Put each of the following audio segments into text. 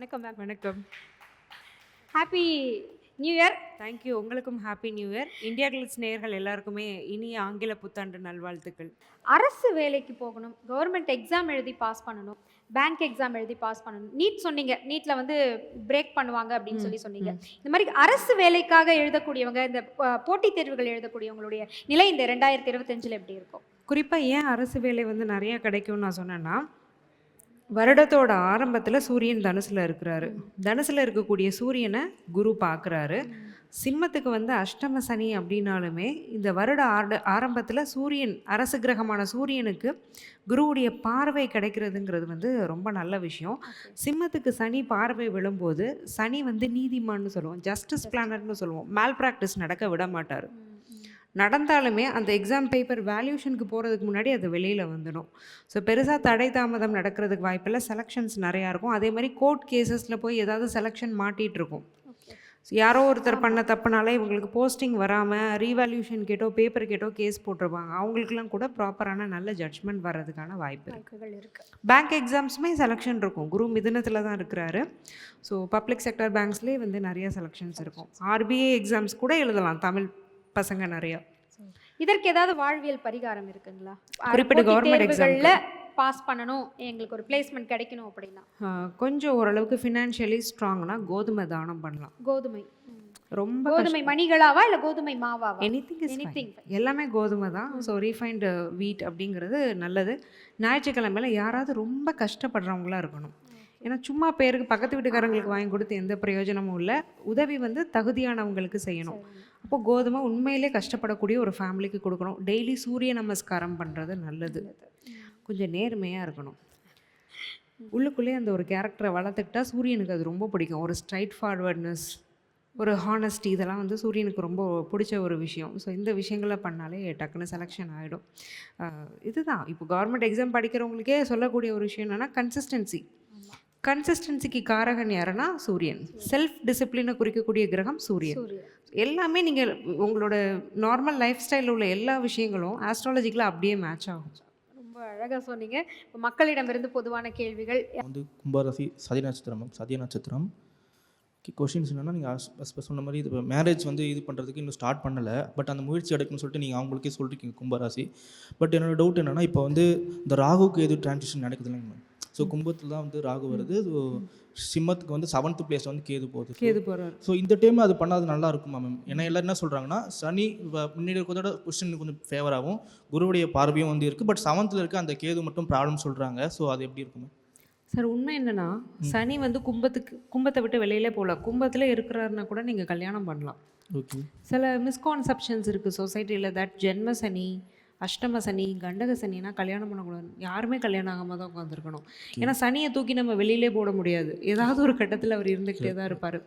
வணக்கம் மேம் வணக்கம். Happy new year thank you உங்களுக்கும் happy new year India Glitz நேயர்கள் எல்லாருக்குமே இனிய ஆங்கில புத்தாண்டு நல்வாழ்த்துக்கள். அரசு வேலைக்கு போகணும் கவர்மெண்ட் எக்ஸாம் எழுதி பாஸ் பண்ணணும் பேங்க் எக்ஸாம் எழுதி பாஸ் பண்ணணும். நீட் சொன்னீங்க. நீட்டில் வந்து பிரேக் பண்ணுவாங்க அப்படின்னு சொல்லி சொன்னீங்க. இந்த மாதிரி அரசு வேலைக்காக எழுதக்கூடியவங்க இந்த போட்டித் தேர்வுகள் எழுதக்கூடியவங்களுடைய நிலை இந்த ரெண்டாயிரத்தி இருபத்தஞ்சில் எப்படி இருக்கும்? குறிப்பாக ஏன் அரசு வேலை வந்து நிறைய கிடைக்கும்னு நான் சொன்னேன்னா வருடத்தோட ஆரம்பத்தில் சூரியன் தனுசில் இருக்கிறாரு. தனுசில் இருக்கக்கூடிய சூரியனை குரு பார்க்குறாரு சிம்மத்துக்கு வந்து அஷ்டம சனி அப்படின்னாலுமே இந்த வருட ஆட ஆரம்பத்தில் சூரியன் அரசு கிரகமான சூரியனுக்கு குருவுடைய பார்வை கிடைக்கிறதுங்கிறது வந்து ரொம்ப நல்ல விஷயம். சிம்மத்துக்கு சனி பார்வை விழும்போது சனி வந்து நீதிமான்னு சொல்லுவோம் ஜஸ்டிஸ் பிளானர்னு சொல்லுவோம். மேல் ப்ராக்டிஸ் நடக்க விட மாட்டார். நடந்தாலுமே அந்த எக்ஸாம் பேப்பர் வேல்யூஷனுக்கு போகிறதுக்கு முன்னாடி அது வெளியில் வந்துடும். ஸோ பெருசாக தடை தாமதம் நடக்கிறதுக்கு வாய்ப்பில்லை. செலெக்ஷன்ஸ் நிறையா இருக்கும். அதே மாதிரி கோர்ட் கேசஸில் போய் ஏதாவது செலெக்ஷன் மாட்டிகிட்டு இருக்கும். யாரோ ஒருத்தர் பண்ண தப்புனால இவங்களுக்கு போஸ்டிங் வராமல் ரீவேல்யூஷன் கேட்டோ பேப்பர் கேட்டோ கேஸ் போட்டிருப்பாங்க. அவங்களுக்குலாம் கூட ப்ராப்பரான நல்ல ஜட்ஜ்மெண்ட் வர்றதுக்கான வாய்ப்பு இருக்குது பேங்க் எக்ஸாம்ஸுமே செலெக்ஷன் இருக்கும். குரு மிதுனத்தில் தான் இருக்கிறாரு. ஸோ பப்ளிக் செக்டர் பேங்க்ஸ்லேயே வந்து நிறைய செலெக்ஷன்ஸ் இருக்கும். ஆர்பிஐ எக்ஸாம்ஸ் கூட எழுதலாம். தமிழ் பசங்க நிறையா. இதற்கு ஏதாவது வாழ்வியல் பரிகாரம் இருக்குங்களா? குறிப்பிட்ட government தேர்வுகளில் பாஸ் பண்ணணும் எங்களுக்கு ஒரு பிளேஸ்மெண்ட் கிடைக்கணும் அப்படின்னா? கொஞ்சம் ஓரளவுக்கு ஃபினான்ஷியலி ஸ்ட்ராங்னா கோதுமை தானம் பண்ணலாம். கோதுமை. ரொம்ப கோதுமை மணிகளாவா இல்ல கோதுமை மாவாவா? Anything is Anything. எல்லாமே கோதுமை தான். ஸோ ரீஃபைண்டு வீட் அப்படிங்கிறது நல்லது. ஞாயிற்றுக்கிழமையில யாராவது ரொம்ப கஷ்டப்படுறவங்களா இருக்கணும். ஏன்னா சும்மா பேருக்கு பக்கத்து வீட்டுக்காரங்களுக்கு வாங்கி கொடுத்து எந்த பிரயோஜனமும் இல்லை. உதவி வந்து தகுதியானவங்களுக்கு செய்யணும். அப்போ கோதுமை உண்மையிலே கஷ்டப்படக்கூடிய ஒரு ஃபேமிலிக்கு கொடுக்கணும். டெய்லி சூரிய நமஸ்காரம் பண்ணுறது நல்லது. கொஞ்சம் நேர்மையாக இருக்கணும். உள்ளுக்குள்ளே அந்த ஒரு கேரக்டரை வளர்த்துக்கிட்டா சூரியனுக்கு அது ரொம்ப பிடிக்கும். ஒரு ஸ்ட்ரைட் ஃபார்வர்ட்னஸ் ஒரு ஹானஸ்டி இதெல்லாம் வந்து சூரியனுக்கு ரொம்ப பிடிச்ச ஒரு விஷயம். ஸோ இந்த விஷயங்களை பண்ணாலே டக்குன்னு செலெக்ஷன் ஆகிடும் இதுதான். இப்போ கவர்மெண்ட் எக்ஸாம் படிக்கிறவங்களுக்கே சொல்லக்கூடிய ஒரு விஷயம் என்னென்னா கன்சிஸ்டன்சி கன்சிஸ்டன்சிக்கு காரகன் யாருன்னா சூரியன். செல்ஃப் டிசிப்ளினை குறிக்கக்கூடிய கிரகம் சூரியன். சூரியன். எல்லாமே நீங்கள் உங்களோட நார்மல் லைஃப் ஸ்டைலில் உள்ள எல்லா விஷயங்களும் ஆஸ்ட்ராலஜிக்கலாக அப்படியே மேட்ச் ஆகும். ரொம்ப அழகா சொன்னீங்க. இப்ப மக்களிடமிருந்து பொதுவான கேள்விகள். வந்து கும்பராசி சதி நட்சத்திரம் சதிய நட்சத்திரம். கொஷின்ஸ் என்னென்னா நீங்கள் சொன்ன மாதிரி இது மேரேஜ் வந்து இது பண்ணுறதுக்கு இன்னும் ஸ்டார்ட் பண்ணலை. பட் அந்த முயற்சி எடுக்கணும்னு சொல்லிட்டு நீங்கள் அவங்களுக்கே சொல்லிருக்கீங்க கும்பராசி. பட் என்னோட டவுட் என்னென்னா இப்போ வந்து இந்த ராகுக்கு எது டிரான்சிஷன் நடக்குது இல்லைங்க மேம் ஸோ கும்பத்தில் தான் வந்து ராகு வருது. ஸோ சிம்மத்துக்கு வந்து செவன்த் பிளேஸ் வந்து கேது போகுது. கேது போகிறார் ஸோ இந்த டைமில் அது பண்ணாது நல்லா இருக்குமா மேம் ஏன்னா எல்லாரும் என்ன சொல்கிறாங்கன்னா சனி முன்னாடி இருக்கிறதோட கொஸ்டின் கொஞ்சம் ஃபேவராகவும் குருவுடைய பார்வையும் வந்து இருக்குது பட் செவன்த்தில் இருக்க அந்த கேது மட்டும் ப்ராப்ளம் சொல்கிறாங்க ஸோ அது எப்படி இருக்கும் சார் உண்மை என்னன்னா சனி வந்து கும்பத்துக்கு கும்பத்தை விட்டு வெளியிலே போகல. கும்பத்தில் இருக்கிறாருன்னா கூட நீங்கள் கல்யாணம் பண்ணலாம். ஓகே சில மிஸ்கான்செப்ஷன்ஸ் இருக்குது சொசைட்டியில் தட் ஜென்ம சனி அஷ்டம சனி கண்டக சனினா கல்யாணம் பண்ணக்கூடாது. யாருமே கல்யாணம் ஆகாம தான் உட்காந்துருக்கணும் ஏன்னா சனியை தூக்கி நம்ம வெளியிலே போட முடியாது. ஏதாவது ஒரு கட்டத்தில் அவர் இருந்துக்கிட்டே தான் இருப்பார்.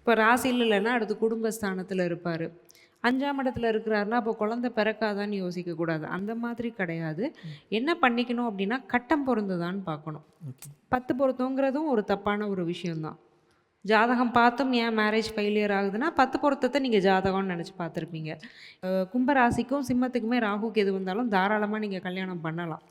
இப்போ ராசியில் இல்லைன்னா அடுத்து குடும்பஸ்தானத்தில் இருப்பார். அஞ்சாம் இடத்துல இருக்கிறாருன்னா அப்போ குழந்தை பிறக்காதான்னு யோசிக்கக்கூடாது அந்த மாதிரி கிடையாது. என்ன பண்ணிக்கணும் அப்படின்னா கட்டம் பொருந்ததான்னு பார்க்கணும். பத்து பொருத்தங்கிறதும் ஒரு தப்பான ஒரு விஷயம்தான். ஜாதகம் பார்த்தும் ஏன் மேரேஜ் ஃபெயிலியர் ஆகுதுன்னா பத்து பொருத்தத்தை நீங்கள் ஜாதகம்னு நினச்சி பார்த்துருப்பீங்க. கும்பராசிக்கும் சிம்மத்துக்குமே ராகு கேது வந்தாலும் தாராளமாக நீங்கள் கல்யாணம் பண்ணலாம்.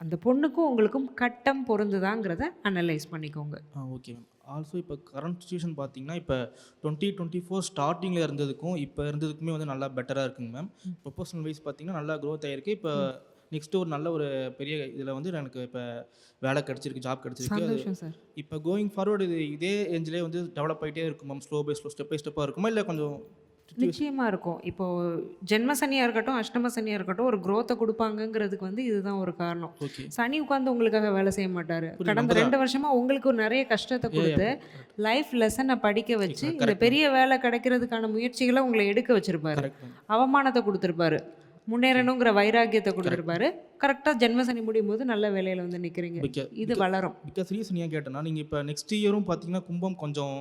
அந்த பொண்ணுக்கும் உங்களுக்கும் கட்டம் பொருந்துதாங்கிறத அனலைஸ் பண்ணிக்கோங்க. ஓகே மேம் ஆல்சோ இப்போ கரண்ட் சுச்சுவேஷன் பார்த்தீங்கன்னா இப்போ டுவெண்ட்டி டுவெண்ட்டி ஃபோர் ஸ்டார்டிங்கில் இருந்ததுக்கும் இப்போ இருந்ததுக்குமே வந்து நல்லா பெட்டராக இருக்குங்க மேம் ப்ரொபோஷனல் வைஸ் பார்த்தீங்கன்னா நல்லா க்ரோத் ஆகிருக்கு இப்போ நெக்ஸ்ட்டு ஒரு நல்ல ஒரு பெரிய இதில் வந்து எனக்கு இப்போ வேலை கிடச்சிருக்கு ஜாப் கிடச்சிருக்கு. இப்போ கோயிங் ஃபார்வர்டு இது இதே ரேஞ்சிலே வந்து டெவலப் ஆகிட்டே இருக்கும்? Ma'am slow by slow step by ஸ்டெப்பாக இருக்குமா? இல்லை கொஞ்சம் நிச்சயமாக இருக்கும். இப்போது ஜென்ம சனியாக இருக்கட்டும் அஷ்டம சனியாக இருக்கட்டும் ஒரு growth-அ கொடுப்பாங்கங்கிறதுக்கு வந்து இதுதான் ஒரு காரணம். சனி உட்காந்து உங்களுக்காக வேலை செய்ய மாட்டாரு. கடந்த ரெண்டு வருஷமா உங்களுக்கு ஒரு நிறைய கஷ்டத்தை கொடுத்து லைஃப் லெசனை படிக்க வச்சு இந்த. பெரிய வேலை கிடைக்கிறதுக்கான முயற்சிகளை உங்களை எடுக்க வச்சிருப்பாரு. அவமானத்தை கொடுத்துருப்பாரு. முன்னேறணுங்கிற வைராக்கியத்தை கொடுத்துருப்பாரு. கரெக்டாக ஜென்மசனி முடியும் போது நல்ல வேலையில வந்து நிக்கிறீங்க. பிக்க இது வளரும். பிகாஸ் ரீசன் ஏன் கேட்டேன்னா நீங்கள் இப்போ நெக்ஸ்ட் இயரும் பார்த்தீங்கன்னா கும்பம் கொஞ்சம்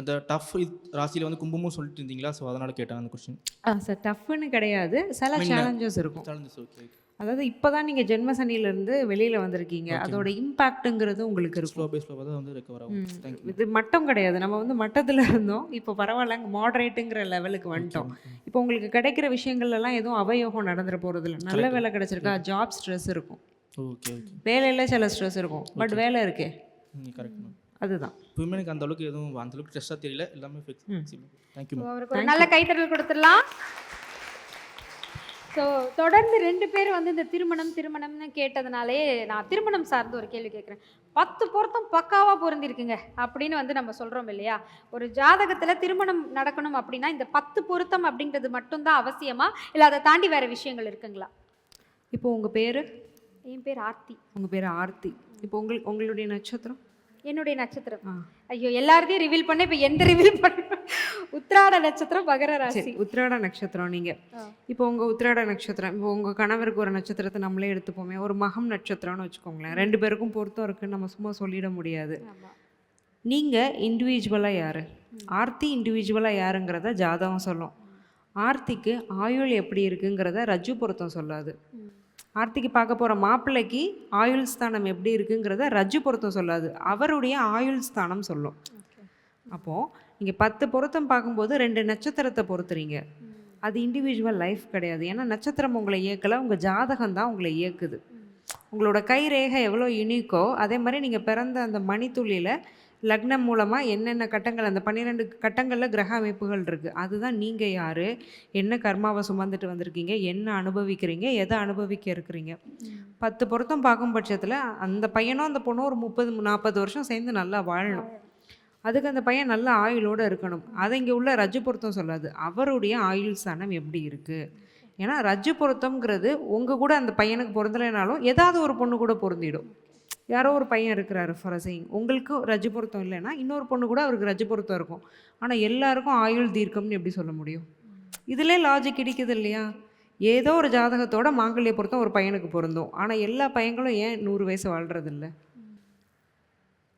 இந்த டஃப் ராசியில் வந்து கும்பமும் சொல்லிட்டு இருந்தீங்களா? ஸோ அதனால் கேட்டேன் அந்த கொஸ்டின் சார் டஃப்னு கிடையாது. சில சேலஞ்சஸ் இருக்கும். சேலஞ்சஸ் ஓகே அதாவது இப்போதான் நீங்க ஜென்ம சனியில இருந்து வெளியில வந்திருக்கீங்க. அதோட இம்பாக்ட்டுங்கிறது உங்களுக்கு இருக்கும். தான் இது மட்டம் கிடையாது. நம்ம வந்து மட்டத்தில் இருந்தோம். இப்போ பரவாயில்ல மாடரேட்டுங்கிற லெவலுக்கு வந்துட்டோம். இப்போ உங்களுக்கு கிடைக்கிற விஷயங்கள்ல எல்லாம் எதுவும் அவயோகம் நடந்துட போகிறது இல்லை. நல்ல வேலை கிடைச்சிருக்கா? ஜாப் ஸ்ட்ரெஸ் இருக்கும். ஓகே ஓகே வேலையில் சில ஸ்ட்ரெஸ் இருக்கும். பட் வேலை இருக்கே. கரெக்ட் அதுதான். இப்போயுமே எனக்கு அந்த அளவுக்கு எதுவும் அந்த அளவுக்கு ஸ்ட்ரெஸ்ஸாக தெரியல. எல்லாமே ஃபிக்ஸ் தேங்க்யூ அவருக்கு ஒரு நல்ல கைத்தறல் கொடுத்துடலாம். ஸோ தொடர்ந்து ரெண்டு பேர் வந்து இந்த திருமணம் திருமணம்னு கேட்டதுனாலே நான் திருமணம் சார்ந்து ஒரு கேள்வி கேட்குறேன். பத்து பொருத்தம் பக்காவாக பொருந்திருக்குங்க அப்படின்னு வந்து நம்ம சொல்கிறோம் இல்லையா? ஒரு ஜாதகத்தில் திருமணம் நடக்கணும் அப்படின்னா இந்த பத்து பொருத்தம் அப்படின்றது மட்டும்தான் அவசியமா? இல்லை அதை தாண்டி வேற விஷயங்கள் இருக்குங்களா? இப்போ உங்கள் பேர்? என் பேர் ஆர்த்தி. உங்கள் பேர் ஆர்த்தி. இப்போ உங்கள் உங்களுடைய நட்சத்திரம்? என்னுடைய நட்சத்திரம். ஐயோ எல்லாத்தையும் ரிவீல் பண்ண இப்போ எந்த ரிவீல் பண்ண? உத்திராட நட்சத்திரம் மகர ராசி. சரி உத்திராட நட்சத்திரம் நீங்கள். இப்போ உங்கள் உத்திராட நட்சத்திரம் இப்போ உங்கள் கணவருக்கு ஒரு நட்சத்திரத்தை நம்மளே எடுத்துப்போமே. ஒரு மகம் நட்சத்திரம்னு வச்சுக்கோங்களேன். ரெண்டு பேருக்கும் பொருத்தம் இருக்குன்னு நம்ம சும்மா சொல்லிட முடியாது. நீங்கள் இண்டிவிஜுவலாக யார்? ஆர்த்தி இண்டிவிஜுவலாக யாருங்கிறத ஜாதகம் சொல்லும். ஆர்த்திக்கு ஆயுள் எப்படி இருக்குங்கிறத ரஜ்ஜு பொருத்தம் சொல்லாது. ஆர்த்திக்கு பார்க்க போகிற மாப்பிள்ளைக்கு ஆயுள் ஸ்தானம் எப்படி இருக்குங்கிறத ரஜ்ஜு பொருத்தம் சொல்லாது. அவருடைய ஆயுள் ஸ்தானம் சொல்லும். அப்போது நீங்கள் பத்து பொருத்தம் பார்க்கும்போது ரெண்டு நட்சத்திரத்தை பொறுத்துறீங்க அது இண்டிவிஜுவல் லைஃப் கிடையாது. ஏன்னா நட்சத்திரம் உங்களை இயக்கலை உங்கள் ஜாதகம் தான் உங்களை இயக்குது. உங்களோட கை ரேகை எவ்வளோ யுனிக்கோ அதே மாதிரி நீங்கள் பிறந்த அந்த மணித்துளியில் லக்னம் மூலமாக என்னென்ன கட்டங்கள் அந்த பன்னிரெண்டு கட்டங்களில் கிரக அமைப்புகள் இருக்குது அதுதான் நீங்கள் யார்? என்ன கர்மாவை சுமந்துட்டு வந்திருக்கீங்க? என்ன அனுபவிக்கிறீங்க? எதை அனுபவிக்க இருக்கிறீங்க? பத்து பொருத்தம் பார்க்கும் பட்சத்தில் அந்த பையனும் அந்த பொண்ணும் ஒரு முப்பது நாற்பது வருஷம் சேர்ந்து நல்லா வாழணும். அதுக்கு அந்த பையன் நல்ல ஆயுளோடு இருக்கணும். அதை இங்கே உள்ள ரஜ்ஜு பொருத்தம் சொல்லாது. அவருடைய ஆயுள் ஸ்தானம் எப்படி இருக்குது ஏன்னா ரஜ்ஜு பொருத்தம்ங்கிறது உங்கள் கூட அந்த பையனுக்கு பொருந்தலைனாலும் ஏதாவது ஒரு பொண்ணு கூட பொருந்திடும். யாரோ ஒரு பையன் இருக்கிறாரு ஃபார் சிங் உங்களுக்கு ரஜ்ஜு பொருத்தம் இல்லைன்னா இன்னொரு பொண்ணு கூட அவருக்கு ரஜ்ஜு பொருத்தம் இருக்கும். ஆனால் எல்லாருக்கும் ஆயுள் தீர்க்கம்னு எப்படி சொல்ல முடியும்? இதிலே லாஜிக் இடிக்குது இல்லையா? ஏதோ ஒரு ஜாதகத்தோட மாங்கல்ய பொருத்தம் ஒரு பையனுக்கு பொருந்தும். ஆனால் எல்லா பையங்களும் ஏன் நூறு வயசு வாழ்கிறதில்ல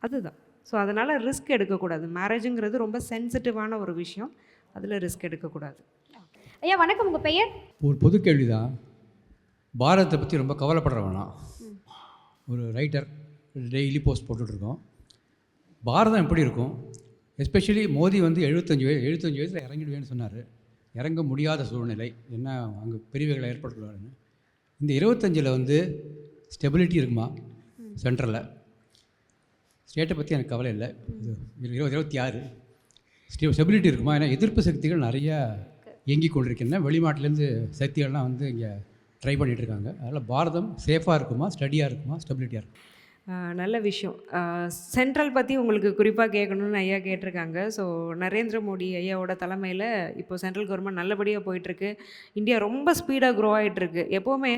அதுதான். ஸோ அதனால் ரிஸ்க் எடுக்கக்கூடாது. மேரேஜுங்கிறது ரொம்ப சென்சிட்டிவான ஒரு விஷயம். அதில் ரிஸ்க் எடுக்கக்கூடாது. ஐயா வணக்கம். உங்க பெயர்? ஒரு பொது கேள்வி தான் பாரதத்தை பற்றி ரொம்ப கவலைப்படுற வேணாம் ஒரு ரைட்டர் டெய்லி போஸ்ட் போட்டுட்ருக்கோம். பாரதம் எப்படி இருக்கும்? எஸ்பெஷலி மோடி வந்து எழுபத்தஞ்சு வயது எழுபத்தஞ்சு வயசில் இறங்கிடுவேன்னு சொன்னார். இறங்க முடியாத சூழ்நிலை. என்ன அங்கே பிரிவுகளை ஏற்படுத்துவாருன்னு. இந்த இருபத்தஞ்சில் வந்து ஸ்டெபிலிட்டி இருக்குமா? சென்ட்ரலில் ஸ்டேட்டை பற்றி எனக்கு கவலை இல்லை. இது இருபது இருபத்தி ஆறு. ஸ்டெ ஸ்டெபிலிட்டி இருக்குமா? ஏன்னா எதிர்ப்பு சக்திகள் நிறையா இயங்கி கொண்டிருக்கின்றன. வெளிநாட்டிலேருந்து சக்திகள்லாம் வந்து இங்கே ட்ரை பண்ணிகிட்டு இருக்காங்க அதனால் பாரதம் சேஃபாக இருக்குமா ஸ்டடியாக இருக்குமா ஸ்டெபிலிட்டியாக இருக்குமா? நல்ல விஷயம். சென்ட்ரல் பற்றி உங்களுக்கு குறிப்பாக கேட்கணும்னு ஐயா கேட்டிருக்காங்க. ஸோ நரேந்திர மோடி ஐயாவோட தலைமையில் இப்போ சென்ட்ரல் கவர்மெண்ட் நல்லபடியாக போயிட்டுருக்கு. இந்தியா ரொம்ப ஸ்பீடாக க்ரோ ஆகிட்டுருக்கு எப்போவுமே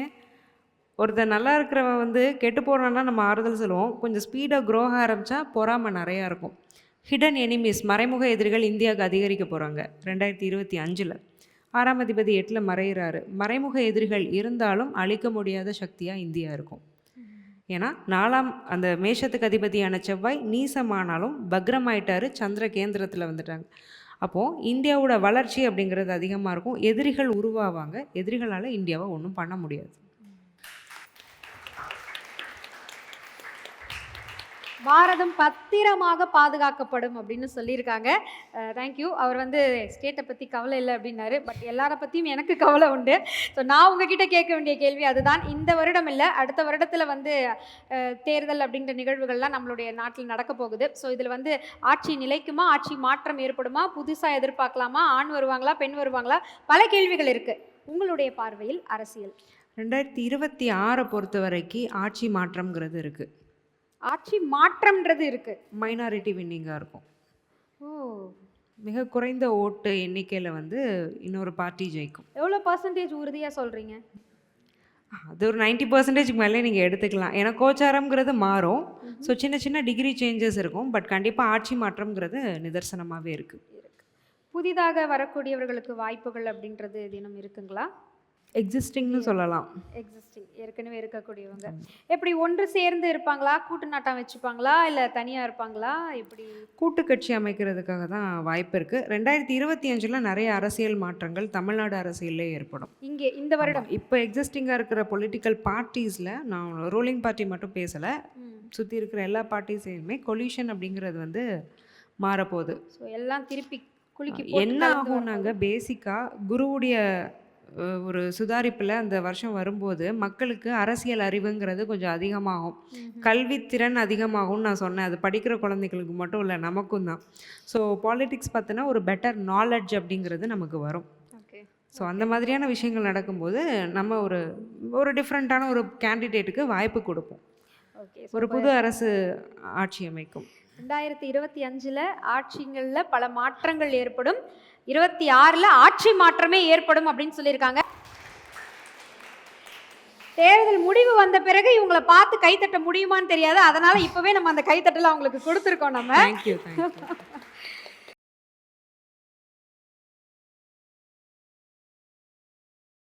ஒருத்தர் நல்லா இருக்கிறவன் வந்து கெட்டு போகிறான்னா நம்ம ஆறுதல் சொல்லுவோம். கொஞ்சம் ஸ்பீடாக க்ரோ ஆக ஆரம்பித்தா பொறாமை நிறையா இருக்கும். ஹிடன் எனிமீஸ் மறைமுக எதிரிகள் இந்தியாவுக்கு அதிகரிக்க போகிறாங்க ரெண்டாயிரத்தி இருபத்தி அஞ்சில். ஆறாம் அதிபதி எட்டில் மறையிறாரு. மறைமுக எதிரிகள் இருந்தாலும் அழிக்க முடியாத சக்தியாக இந்தியா இருக்கும். ஏன்னா நாலாம் அந்த மேஷத்துக்கு அதிபதியான செவ்வாய் நீசமானாலும் பக்ரமாயிட்டாரு சந்திர கேந்திரத்தில் வந்துட்டாங்க. அப்போது இந்தியாவோட வளர்ச்சி அப்படிங்கிறது அதிகமாக இருக்கும். எதிரிகள் உருவாவாங்க. எதிரிகளால் இந்தியாவை ஒன்றும் பண்ண முடியாது. பாரதம் பத்திரமாக பாதுகாக்கப்படும் அப்படின்னு சொல்லியிருக்காங்க. தேங்க்யூ அவர் வந்து ஸ்டேட்டை பற்றி கவலை இல்லை அப்படின்னாரு. பட் எல்லாரை பற்றியும் எனக்கு கவலை உண்டு. ஸோ நான் உங்ககிட்ட கேட்க வேண்டிய கேள்வி அதுதான். இந்த வருடம் இல்லை அடுத்த வருடத்தில் வந்து தேர்தல் அப்படின்ற நிகழ்வுகள்லாம் நம்மளுடைய நாட்டில் நடக்க போகுது. ஸோ இதில் வந்து ஆட்சி நிலைக்குமா ஆட்சி மாற்றம் ஏற்படுமா புதுசாக எதிர்பார்க்கலாமா ஆண் வருவாங்களா பெண் வருவாங்களா பல கேள்விகள் இருக்குது உங்களுடைய பார்வையில் அரசியல். ரெண்டாயிரத்தி இருபத்தி ஆறை பொறுத்த வரைக்கும் ஆட்சி மாற்றம்ங்கிறது இருக்குது ஆட்சி மாற்றம்ன்றது இருக்குது மைனாரிட்டி வின்னிங்காக இருக்கும். ஓ. மிக குறைந்த ஓட்டு எண்ணிக்கையில் வந்து இன்னொரு பார்ட்டி ஜெயிக்கும். எவ்வளோ பர்சன்டேஜ் உறுதியாக சொல்கிறீங்க அது ஒரு நைன்ட்டி பர்சன்டேஜ் மேலே நீங்கள் எடுத்துக்கலாம். ஏன்னா கோச்சாரம்ங்கிறது மாறும். ஸோ சின்ன சின்ன டிகிரி சேஞ்சஸ் இருக்கும். பட் கண்டிப்பாக ஆட்சி மாற்றம்ங்கிறது நிதர்சனமாகவே இருக்குது புதிதாக வரக்கூடியவர்களுக்கு வாய்ப்புகள் அப்படின்றது தினம் இருக்குங்களா? எக்ஸிஸ்டிங்னு சொல்லலாம். எக்ஸிஸ்டிங் ஏற்கனவே இருக்கக்கூடியவங்க. எப்படி ஒன்று சேர்ந்து இருப்பாங்களா? கூட்டு நாட்டம் வச்சுப்பாங்களா? இல்லை தனியாக இருப்பாங்களா? எப்படி? கூட்டு கட்சி அமைக்கிறதுக்காக தான் வாய்ப்பு இருக்குது ரெண்டாயிரத்தி இருபத்தி அஞ்சில் நிறைய அரசியல் மாற்றங்கள் தமிழ்நாடு அரசியல்லே ஏற்படும். இங்கே இந்த வருடம். இப்போ எக்ஸிஸ்டிங்காக இருக்கிற பொலிட்டிக்கல் பார்ட்டிஸில் நான் ரூலிங் பார்ட்டி மட்டும் பேசலை. சுற்றி இருக்கிற எல்லா பார்ட்டிஸையுமே கொல்யூஷன் அப்படிங்கிறது வந்து மாறப்போகுது. ஸோ எல்லாம் திருப்பி போட்டு என்ன கலந்து ஆகும் நாங்கள் பேசிக்காக குருவுடைய ஒரு சுதாரிப்பில் அந்த வருஷம் வரும்போது மக்களுக்கு அரசியல் அறிவுங்கிறது கொஞ்சம் அதிகமாகும். கல்வித்திறன் அதிகமாகும்னு நான் சொன்னேன். அது படிக்கிற குழந்தைகளுக்கு மட்டும் இல்லை நமக்கும் தான். ஸோ பாலிடிக்ஸ் பார்த்தினா ஒரு பெட்டர் நாலெட்ஜ் அப்படிங்கிறது நமக்கு வரும். ஓகே ஸோ அந்த மாதிரியான விஷயங்கள் நடக்கும்போது நம்ம ஒரு ஒரு டிஃப்ரெண்ட்டான ஒரு கேண்டிடேட்டுக்கு வாய்ப்பு கொடுப்போம். ஓகே ஒரு புது அரசு ஆட்சி அமைக்கும். ரெண்டாயிரத்தி இருபத்தி அஞ்சில் ஆட்சிங்களில் பல மாற்றங்கள் ஏற்படும். இருபத்தி ஆறில் ஆட்சி மாற்றமே ஏற்படும் அப்படின்னு சொல்லியிருக்காங்க. தேர்தல் முடிவு வந்த பிறகு இவங்களை பார்த்து கைத்தட்ட முடியுமான்னு தெரியாது. அதனால இப்பவே நம்ம அந்த கைத்தட்டல அவங்களுக்கு கொடுத்துருக்கோம் நம்ம.